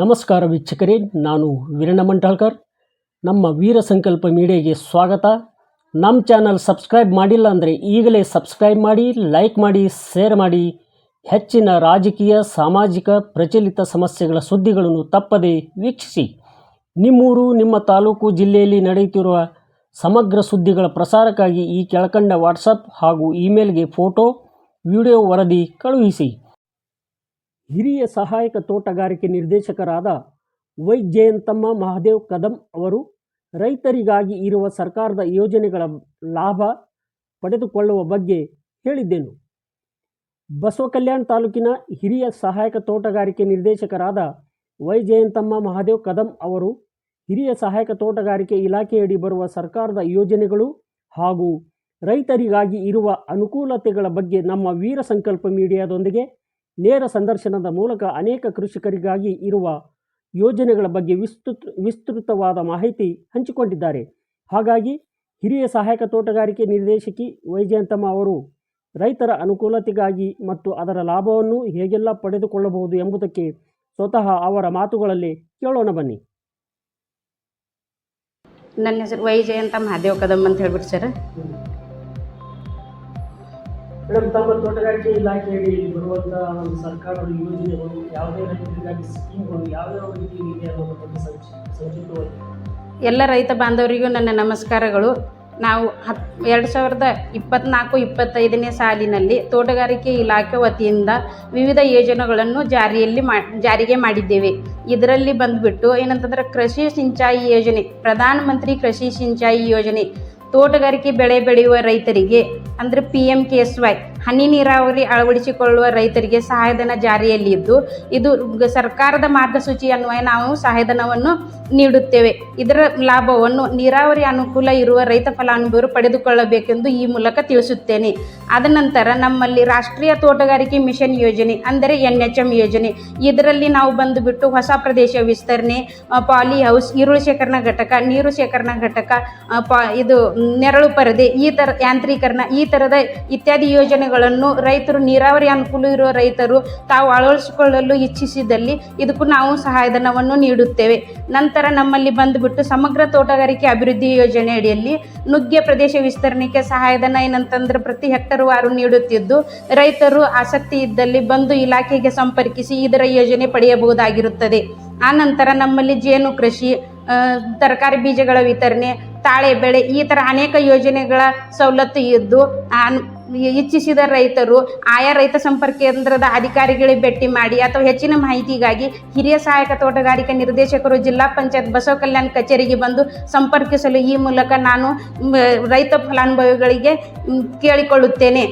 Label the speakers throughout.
Speaker 1: ನಮಸ್ಕಾರ ವೀಕ್ಷಕರೇ, ನಾನು ವೀರಣ್ಣ ಮಂಟಾಳ್ಕರ್. ನಮ್ಮ ವೀರ ಸಂಕಲ್ಪ ಮೀಡಿಯಾಗೆ ಸ್ವಾಗತ. ನಮ್ಮ ಚಾನಲ್ ಸಬ್ಸ್ಕ್ರೈಬ್ ಮಾಡಿಲ್ಲ ಅಂದರೆ ಈಗಲೇ ಸಬ್ಸ್ಕ್ರೈಬ್ ಮಾಡಿ, ಲೈಕ್ ಮಾಡಿ, ಶೇರ್ ಮಾಡಿ. ಹೆಚ್ಚಿನ ರಾಜಕೀಯ, ಸಾಮಾಜಿಕ, ಪ್ರಚಲಿತ ಸಮಸ್ಯೆಗಳ ಸುದ್ದಿಗಳನ್ನು ತಪ್ಪದೇ ವೀಕ್ಷಿಸಿ. ನಿಮ್ಮೂರು, ನಿಮ್ಮ ತಾಲೂಕು ಜಿಲ್ಲೆಯಲ್ಲಿ ನಡೆಯುತ್ತಿರುವ ಸಮಗ್ರ ಸುದ್ದಿಗಳ ಪ್ರಸಾರಕ್ಕಾಗಿ ಈ ಕೆಳಕಂಡ ವಾಟ್ಸಪ್ ಹಾಗೂ ಇಮೇಲ್ಗೆ ಫೋಟೋ, ವಿಡಿಯೋ ವರದಿ ಕಳುಹಿಸಿ. ಹಿರಿಯ ಸಹಾಯಕ ತೋಟಗಾರಿಕೆ ನಿರ್ದೇಶಕರಾದ ವೈ ಜಯಂತಮ್ಮ ಮಹಾದೇವ್ ಕದಂ ಅವರು ರೈತರಿಗಾಗಿ ಇರುವ ಸರ್ಕಾರದ ಯೋಜನೆಗಳ ಲಾಭ ಪಡೆದುಕೊಳ್ಳುವ ಬಗ್ಗೆ ಹೇಳಿದ್ದೇನು. ಬಸವ ಕಲ್ಯಾಣ ತಾಲೂಕಿನ ಹಿರಿಯ ಸಹಾಯಕ ತೋಟಗಾರಿಕೆ ನಿರ್ದೇಶಕರಾದ ವೈ ಜಯಂತಮ್ಮ ಮಹಾದೇವ್ ಕದಂ ಅವರು ಹಿರಿಯ ಸಹಾಯಕ ತೋಟಗಾರಿಕೆ ಇಲಾಖೆಯಡಿ ಬರುವ ಸರ್ಕಾರದ ಯೋಜನೆಗಳು ಹಾಗೂ ರೈತರಿಗಾಗಿ ಇರುವ ಅನುಕೂಲತೆಗಳ ಬಗ್ಗೆ ನಮ್ಮ ವೀರ ಸಂಕಲ್ಪ ಮೀಡಿಯಾದೊಂದಿಗೆ ನೇರ ಸಂದರ್ಶನದ ಮೂಲಕ ಅನೇಕ ಕೃಷಿಕರಿಗಾಗಿ ಇರುವ ಯೋಜನೆಗಳ ಬಗ್ಗೆ ವಿಸ್ತೃತ, ವಿಸ್ತೃತವಾದ ಮಾಹಿತಿ ಹಂಚಿಕೊಂಡಿದ್ದಾರೆ. ಹಾಗಾಗಿ ಹಿರಿಯ ಸಹಾಯಕ ತೋಟಗಾರಿಕೆ ನಿರ್ದೇಶಕಿ ವೈಜಯಂತಮ್ಮ ಅವರು ರೈತರ ಅನುಕೂಲತೆಗಾಗಿ ಮತ್ತು ಅದರ ಲಾಭವನ್ನು ಹೇಗೆಲ್ಲ ಪಡೆದುಕೊಳ್ಳಬಹುದು ಎಂಬುದಕ್ಕೆ ಸ್ವತಃ ಅವರ ಮಾತುಗಳಲ್ಲಿ ಕೇಳೋಣ ಬನ್ನಿ.
Speaker 2: ನನ್ನ ಹೆಸರು ವೈ ಜಯಂತ ಅಂತ ಹೇಳ್ಬಿಟ್ಟು ಸರ್.
Speaker 1: ಮೇಡಮ್, ತಮ್ಮ ತೋಟಗಾರಿಕೆ ಇಲಾಖೆಯಲ್ಲಿ ಬರುವಂಥ ಒಂದು ಸರ್ಕಾರದ ಯೋಜನೆಗಳು, ಯಾವುದೇ ರೈತರಿಗಾಗಿ ಸ್ಕೀಮ್ಗಳು, ಯಾವ್ಯಾವ ರೀತಿ ಇದೆ ಅನ್ನೋದ್ರ ಬಗ್ಗೆ ಸಂಕ್ಷಿಪ್ತವಾಗಿ
Speaker 2: ಎಲ್ಲ ರೈತ ಬಾಂಧವರಿಗೂ ನನ್ನ ನಮಸ್ಕಾರಗಳು. ನಾವು ಹತ್, ಎರಡು ಸಾವಿರದ ಇಪ್ಪತ್ತ್ನಾಲ್ಕು ಇಪ್ಪತ್ತೈದನೇ ಸಾಲಿನಲ್ಲಿ ತೋಟಗಾರಿಕೆ ಇಲಾಖೆ ವತಿಯಿಂದ ವಿವಿಧ ಯೋಜನೆಗಳನ್ನು ಜಾರಿಯಲ್ಲಿ ಮಾ, ಜಾರಿಗೆ ಮಾಡಿದ್ದೇವೆ. ಇದರಲ್ಲಿ ಬಂದುಬಿಟ್ಟು ಏನಂತಂದ್ರೆ ಕೃಷಿ ಸಿಂಚಾಯಿ ಯೋಜನೆ, ಪ್ರಧಾನಮಂತ್ರಿ ಕೃಷಿ ಸಿಂಚಾಯಿ ಯೋಜನೆ ತೋಟಗಾರಿಕೆ ಬೆಳೆ ಬೆಳೆಯುವ ರೈತರಿಗೆ ಅಂದರೆ ಪಿ ಕೆ ಎಸ್ ವೈ ಹನಿ ನೀರಾವರಿ ಅಳವಡಿಸಿಕೊಳ್ಳುವ ರೈತರಿಗೆ ಸಹಾಯಧನ ಜಾರಿಯಲ್ಲಿದ್ದು, ಇದು ಸರ್ಕಾರದ ಮಾರ್ಗಸೂಚಿ ಅನ್ವಯ ನಾವು ಸಹಾಯಧನವನ್ನು ನೀಡುತ್ತೇವೆ. ಇದರ ಲಾಭವನ್ನು ನೀರಾವರಿ ಅನುಕೂಲ ಇರುವ ರೈತ ಫಲಾನುಭವಿಗಳು ಪಡೆದುಕೊಳ್ಳಬೇಕೆಂದು ಈ ಮೂಲಕ ತಿಳಿಸುತ್ತೇನೆ. ಆದ ನಂತರ ನಮ್ಮಲ್ಲಿ ರಾಷ್ಟ್ರೀಯ ತೋಟಗಾರಿಕೆ ಮಿಷನ್ ಯೋಜನೆ, ಅಂದರೆ ಎನ್ ಎಚ್ ಎಂ ಯೋಜನೆ, ಇದರಲ್ಲಿ ನಾವು ಬಂದುಬಿಟ್ಟು ಹೊಸ ಪ್ರದೇಶ ವಿಸ್ತರಣೆ ಪಾಲಿ ಹೌಸ್, ಈರುಳ್ಳಿ ಶೇಖರಣಾ ಘಟಕ, ನೀರು ಶೇಖರಣಾ ಘಟಕ ಪಾ, ಇದು ನೆರಳು ಪರದೆ, ಈ ಥರ ಯಾಂತ್ರೀಕರಣ, ಈ ಥರದ ಇತ್ಯಾದಿ ಯೋಜನೆಗಳನ್ನು ರೈತರು, ನೀರಾವರಿ ಅನುಕೂಲ ಇರುವ ರೈತರು ತಾವು ಅಳವಡಿಸಿಕೊಳ್ಳಲು ಇಚ್ಛಿಸಿದಲ್ಲಿ ಇದಕ್ಕೂ ನಾವು ಸಹಾಯಧನವನ್ನು ನೀಡುತ್ತೇವೆ. ನಂತರ ನಮ್ಮಲ್ಲಿ ಬಂದುಬಿಟ್ಟು ಸಮಗ್ರ ತೋಟಗಾರಿಕೆ ಅಭಿವೃದ್ಧಿ ಯೋಜನೆ ಅಡಿಯಲ್ಲಿ ನುಗ್ಗೆ ಪ್ರದೇಶ ವಿಸ್ತರಣೆಗೆ ಸಹಾಯಧನ ಏನಂತಂದ್ರೆ ಪ್ರತಿ ಹೆಕ್ಟರ್ ವಾರು ನೀಡುತ್ತಿದ್ದು, ರೈತರು ಆಸಕ್ತಿ ಇದ್ದಲ್ಲಿ ಬಂದು ಇಲಾಖೆಗೆ ಸಂಪರ್ಕಿಸಿ ಇದರ ಯೋಜನೆ ಪಡೆಯಬಹುದಾಗಿರುತ್ತದೆ. ಆ ನಂತರ ನಮ್ಮಲ್ಲಿ ಜೇನು ಕೃಷಿ ತರಕಾರಿ ಬೀಜಗಳ ವಿತರಣೆ, ತಾಳೆ ಬೆಳೆ ಈ ಥರ ಅನೇಕ ಯೋಜನೆಗಳ ಸವಲತ್ತು ಇದ್ದು ಇಚ್ಛಿಸಿದ ರೈತರು, ಆಯಾ ರೈತ ಸಂಪರ್ಕ ಕೇಂದ್ರದ ಅಧಿಕಾರಿಗಳಿಗೆ ಭೇಟಿ ಮಾಡಿ ಅಥವಾ ಹೆಚ್ಚಿನ ಮಾಹಿತಿಗಾಗಿ ಹಿರಿಯ ಸಹಾಯಕ ತೋಟಗಾರಿಕೆ ನಿರ್ದೇಶಕರು ಜಿಲ್ಲಾ ಪಂಚಾಯತ್ ಬಸವ ಕಲ್ಯಾಣ ಕಚೇರಿಗೆ ಬಂದು ಸಂಪರ್ಕಿಸಲು ಈ ಮೂಲಕ ನಾನು ರೈತ ಫಲಾನುಭವಿಗಳಿಗೆ ಕೇಳಿಕೊಳ್ಳುತ್ತೇನೆ.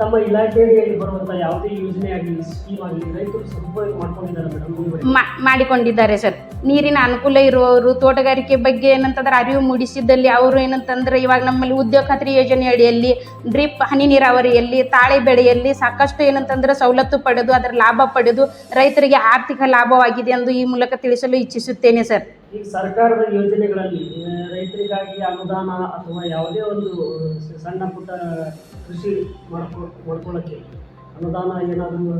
Speaker 1: ತಮ್ಮ ಇಲಾಖೆಯಲ್ಲಿ ಬರುವಂತ ಯಾವುದೇ ಯೋಜನೆ ಆಗಲಿ ಸ್ಕೀಮ್ ಆಗಲಿ, ರೈತರು ಸದುಪಯೋಗ ಮಾಡ್ಕೊಂಡಿದ್ದಾರೆ ಮೇಡಮ್
Speaker 2: ಮಾಡಿಕೊಂಡಿದ್ದಾರೆ ಸರ್ ನೀರಿನ ಅನುಕೂಲ ಇರುವವರು, ತೋಟಗಾರಿಕೆ ಬಗ್ಗೆ ಏನಂತಂದ್ರೆ ಅರಿವು ಮೂಡಿಸಿದ್ದಲ್ಲಿ ಅವರು ಏನಂತಂದ್ರೆ ಇವಾಗ ನಮ್ಮಲ್ಲಿ ಉದ್ಯೋಗ ಖಾತ್ರಿ ಯೋಜನೆ ಅಡಿಯಲ್ಲಿ, ಡ್ರಿಪ್ ಹನಿ ನೀರಾವರಿಯಲ್ಲಿ, ತಾಳೆ ಬೆಳೆಯಲ್ಲಿ ಸಾಕಷ್ಟು ಏನಂತಂದ್ರೆ ಸವಲತ್ತು ಪಡೆದು, ಅದರ ಲಾಭ ಪಡೆದು ರೈತರಿಗೆ ಆರ್ಥಿಕ ಲಾಭವಾಗಿದೆ ಎಂದು ಈ ಮೂಲಕ ತಿಳಿಸಲು ಇಚ್ಛಿಸುತ್ತೇನೆ ಸರ್
Speaker 1: ಈಗ ಸರ್ಕಾರದ ಯೋಜನೆಗಳಲ್ಲಿ ರೈತರಿಗಾಗಿ ಅನುದಾನ ಅಥವಾ ಯಾವುದೇ ಒಂದು ಸಣ್ಣ ಪುಟ್ಟ ಕೃಷಿ ಮಾಡ್ಕೊ ಮಾಡ್ಕೊಳ್ಳೋಕ್ಕೆ ಅನುದಾನ ಏನಾದರೂ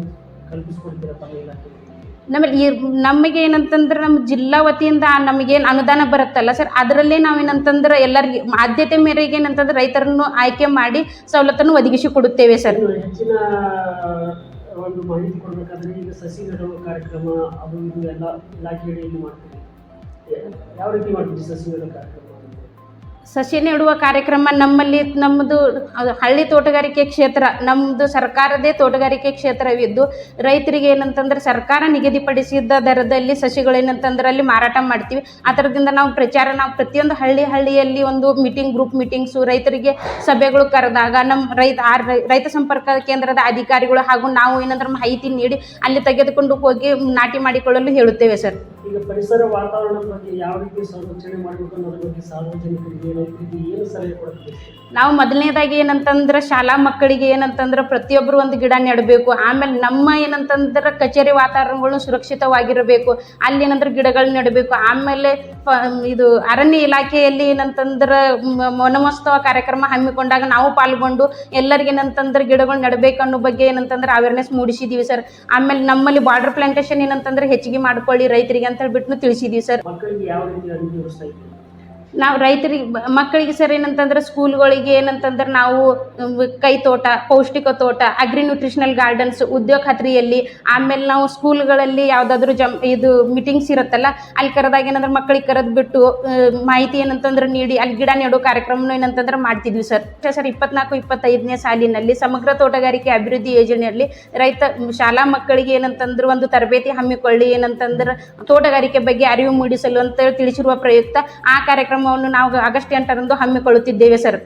Speaker 1: ಕಲ್ಪಿಸ್ಕೊಡ್ತೀರಾ ತಮ್ಮ ಇಲಾಖೆ?
Speaker 2: ನಮ್ಮಲ್ಲಿ ಈ ನಮಗೆ ಏನಂತಂದ್ರೆ ನಮ್ಮ ಜಿಲ್ಲಾ ವತಿಯಿಂದ ನಮಗೇನು ಅನುದಾನ ಬರುತ್ತಲ್ಲ ಸರ್ ಅದರಲ್ಲೇ ನಾವೇನಂತಂದ್ರೆ ಎಲ್ಲರಿಗೆ ಆದ್ಯತೆ ಮೇರೆಗೆ ಏನಂತಂದ್ರೆ ರೈತರನ್ನು ಆಯ್ಕೆ ಮಾಡಿ ಸವಲತ್ತನ್ನು ಒದಗಿಸಿ ಕೊಡುತ್ತೇವೆ ಸರ್.
Speaker 1: ಹೆಚ್ಚಿನ ಒಂದು ಮಾಹಿತಿ ಕೊಡಬೇಕಾದ್ರೆ ಈಗ ಸಸಿ ನೆಡುವ ಕಾರ್ಯಕ್ರಮ ಅದು ಇದು ಎಲ್ಲ ಇಲಾಖೆಯಲ್ಲಿ ಮಾಡ್ತೀವಿ. ಯಾವ ರೀತಿ ಮಾಡ್ತೀವಿ ಸಸಿ ನೆಡುವ ಕಾರ್ಯಕ್ರಮ?
Speaker 2: ಸಸಿ ನೆಡುವ ಕಾರ್ಯಕ್ರಮ ನಮ್ಮಲ್ಲಿ ನಮ್ಮದು ಹಳ್ಳಿ ತೋಟಗಾರಿಕೆ ಕ್ಷೇತ್ರ ನಮ್ಮದು ಸರ್ಕಾರದೇ ತೋಟಗಾರಿಕೆ ಕ್ಷೇತ್ರವಿದ್ದು, ರೈತರಿಗೆ ಏನಂತಂದ್ರೆ ಸರ್ಕಾರ ನಿಗದಿಪಡಿಸಿದ ದರದಲ್ಲಿ ಸಸಿಗಳು ಏನಂತಂದ್ರೆ ಅಲ್ಲಿ ಮಾರಾಟ ಮಾಡ್ತೀವಿ. ಆ ನಾವು ಪ್ರಚಾರ, ನಾವು ಪ್ರತಿಯೊಂದು ಹಳ್ಳಿ ಹಳ್ಳಿಯಲ್ಲಿ ಒಂದು ಮೀಟಿಂಗ್ ಗ್ರೂಪ್ ಮೀಟಿಂಗ್ಸು ರೈತರಿಗೆ ಸಭೆಗಳು ಕರೆದಾಗ ನಮ್ಮ ರೈತ, ಆ ರೈತ ಸಂಪರ್ಕ ಕೇಂದ್ರದ ಅಧಿಕಾರಿಗಳು ಹಾಗೂ ನಾವು ಏನಂದ್ರೆ ಮಾಹಿತಿ ನೀಡಿ ಅಲ್ಲಿ ತೆಗೆದುಕೊಂಡು ಹೋಗಿ ನಾಟಿ ಮಾಡಿಕೊಳ್ಳಲು ಹೇಳುತ್ತೇವೆ ಸರ್.
Speaker 1: ಈಗ ಪರಿಸರ ವಾತಾವರಣ ಬಗ್ಗೆ ಯಾವ ರೀತಿ ಸಂರಕ್ಷಣೆ ಮಾಡಬೇಕು ಅನ್ನೋದ್ರ ಬಗ್ಗೆ ಸಾರ್ವಜನಿಕರಿಗೆ ರೈತರಿಗೆ ಏನು ಸಲಹೆ ಕೊಡ್ತೀವಿ
Speaker 2: ನಾವು ಮೊದಲನೇದಾಗಿ ಏನಂತಂದ್ರೆ ಶಾಲಾ ಮಕ್ಕಳಿಗೆ ಏನಂತಂದ್ರೆ ಪ್ರತಿಯೊಬ್ಬರು ಒಂದು ಗಿಡ ನೆಡಬೇಕು. ಆಮೇಲೆ ನಮ್ಮ ಏನಂತಂದ್ರೆ ಕಚೇರಿ ವಾತಾವರಣಗಳು ಸುರಕ್ಷಿತವಾಗಿರಬೇಕು. ಅಲ್ಲಿ ಏನಂದ್ರೆ ಗಿಡಗಳು ನೆಡಬೇಕು. ಆಮೇಲೆ ಇದು ಅರಣ್ಯ ಇಲಾಖೆಯಲ್ಲಿ ಏನಂತಂದ್ರೆ ಮ- ಕಾರ್ಯಕ್ರಮ ಹಮ್ಮಿಕೊಂಡಾಗ ನಾವು ಪಾಲ್ಗೊಂಡು ಎಲ್ಲರಿಗೆ ಏನಂತಂದ್ರೆ ಗಿಡಗಳು ನೆಡಬೇಕು ಅನ್ನೋ ಬಗ್ಗೆ ಏನಂತಂದ್ರೆ ಅವೇರ್ನೆಸ್ ಮೂಡಿಸಿದೀವಿ ಸರ್. ಆಮೇಲೆ ನಮ್ಮಲ್ಲಿ ಬಾರ್ಡರ್ ಪ್ಲಾಂಟೇಶನ್ ಏನಂತಂದ್ರೆ ಹೆಚ್ಚಿಗೆ ಮಾಡ್ಕೊಳ್ಳಿ ರೈತರಿಗೆ ಅಂತ ಹೇಳ್ಬಿಟ್ಟು ತಿಳಿಸಿದೀವಿ ಸರ್
Speaker 1: ಮಕ್ಕಳಿಗೆ ಯಾವ ರೀತಿ ಅರಿವು ಮೂಡಿಸ್ತಾ ಇದ್ದೀವಿ
Speaker 2: ನಾವು ರೈತರಿಗೆ ಮಕ್ಕಳಿಗೆ ಸರ್ ಏನಂತಂದ್ರೆ ಸ್ಕೂಲ್ಗಳಿಗೆ ಏನಂತಂದ್ರೆ ನಾವು ಕೈ ತೋಟ, ಪೌಷ್ಟಿಕ ತೋಟ ಅಗ್ರಿ ನ್ಯೂಟ್ರಿಷನಲ್ ಗಾರ್ಡನ್ಸ್ ಉದ್ಯೋಗ ಖಾತ್ರಿಯಲ್ಲಿ, ಆಮೇಲೆ ನಾವು ಸ್ಕೂಲ್ಗಳಲ್ಲಿ ಯಾವುದಾದ್ರೂ ಜಮ್, ಇದು ಮೀಟಿಂಗ್ಸ್ ಇರುತ್ತಲ್ಲ, ಅಲ್ಲಿ ಕರೆದಾಗ ಏನಂದ್ರೆ ಮಕ್ಕಳಿಗೆ ಕರೆದು ಬಿಟ್ಟು ಮಾಹಿತಿ ಏನಂತಂದ್ರೆ ನೀಡಿ, ಅಲ್ಲಿ ಗಿಡ ನೆಡೋ ಕಾರ್ಯಕ್ರಮನ ಏನಂತಂದ್ರೆ ಮಾಡ್ತಿದ್ವಿ ಸರ್. ಸರ್ ಇಪ್ಪತ್ನಾಲ್ಕು ಇಪ್ಪತ್ತೈದನೇ ಸಾಲಿನಲ್ಲಿ ಸಮಗ್ರ ತೋಟಗಾರಿಕೆ ಅಭಿವೃದ್ಧಿ ಯೋಜನೆಯಲ್ಲಿ ರೈತ ಶಾಲಾ ಮಕ್ಕಳಿಗೆ ಏನಂತಂದ್ರೆ ಒಂದು ತರಬೇತಿ ಹಮ್ಮಿಕೊಳ್ಳಿ, ಏನಂತಂದ್ರೆ ತೋಟಗಾರಿಕೆ ಬಗ್ಗೆ ಅರಿವು ಮೂಡಿಸಲು ಅಂತ ತಿಳಿಸಿರುವ ಪ್ರಯುಕ್ತ ಆ ಕಾರ್ಯಕ್ರಮವನ್ನು ನಾವು ಆಗಸ್ಟ್ ಎಂಟರಂದು ಹಮ್ಮಿಕೊಳ್ಳುತ್ತಿದ್ದೇವೆ, ಸರ್?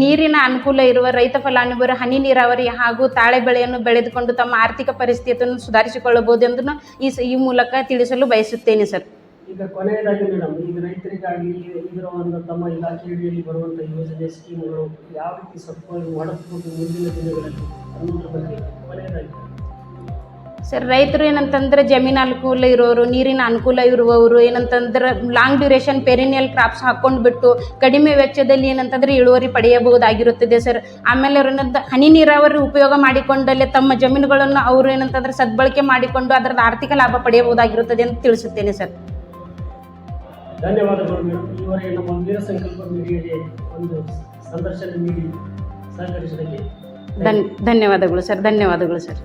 Speaker 2: ನೀರಿನ ಅನುಕೂಲ ಇರುವ ರೈತ ಫಲಾನುಭವಿರು ಹನಿ ನೀರಾವರಿ ಹಾಗೂ ತಾಳೆ ಬೆಳೆಯನ್ನು ಬೆಳೆದುಕೊಂಡು ತಮ್ಮ ಆರ್ಥಿಕ ಪರಿಸ್ಥಿತಿಯನ್ನು ಸುಧಾರಿಸಿಕೊಳ್ಳಬಹುದು ಎಂದು ಈ ಈ ಮೂಲಕ ತಿಳಿಸಲು ಬಯಸುತ್ತೇನೆ, ಸರ್
Speaker 1: ಈಗ ಕೊನೆಯದಾಗಿ ಮೇಡಮ್ ಈಗ ರೈತರಿಗಾಗಿ ಇದರ ಒಂದು ತಮ್ಮ ಇಲಾಖೆಯಲ್ಲಿ ಬರುವಂಥ ಯೋಜನೆ, ಸ್ಕೀಮ್ಗಳು ಯಾವ ರೀತಿ ಸಪೋರ್ಟ್ ಮಾಡಬಹುದು ಮುಂದಿನ ದಿನಗಳಲ್ಲಿ ಅನ್ನೋದ್ರ ಬಗ್ಗೆ ಕೊನೆಯದಾಗಿ
Speaker 2: ಸರ್ ರೈತರು ಏನಂತಂದ್ರೆ ಜಮೀನು ಅನುಕೂಲ ಇರೋರು ನೀರಿನ ಅನುಕೂಲ ಇರುವವರು ಏನಂತಂದ್ರೆ ಲಾಂಗ್ ಡ್ಯೂರೇಷನ್ ಪೆರಿನಿಯಲ್ ಕ್ರಾಪ್ಸ್ ಹಾಕೊಂಡು ಬಿಟ್ಟು ಕಡಿಮೆ ವೆಚ್ಚದಲ್ಲಿ ಏನಂತಂದ್ರೆ ಇಳುವರಿ ಪಡೆಯಬಹುದಾಗಿರುತ್ತದೆ ಸರ್. ಆಮೇಲೆ ಅವ್ರು ಏನಂತ ಹನಿ ನೀರಾವರಿ ಉಪಯೋಗ ಮಾಡಿಕೊಂಡಲ್ಲೇ ತಮ್ಮ ಜಮೀನುಗಳನ್ನು ಅವರು ಏನಂತಂದ್ರೆ ಸದ್ಬಳಕೆ ಮಾಡಿಕೊಂಡು ಅದರ ಆರ್ಥಿಕ ಲಾಭ ಪಡೆಯಬಹುದಾಗಿರುತ್ತದೆ ಅಂತ ತಿಳಿಸುತ್ತೇನೆ ಸರ್.
Speaker 1: ಧನ್ಯವಾದಗಳು ಒಂದು ಸಂದರ್ಶನ ನೀಡಿ
Speaker 2: ಧನ್ಯವಾದಗಳು ಸರ್ ಧನ್ಯವಾದಗಳು ಸರ್.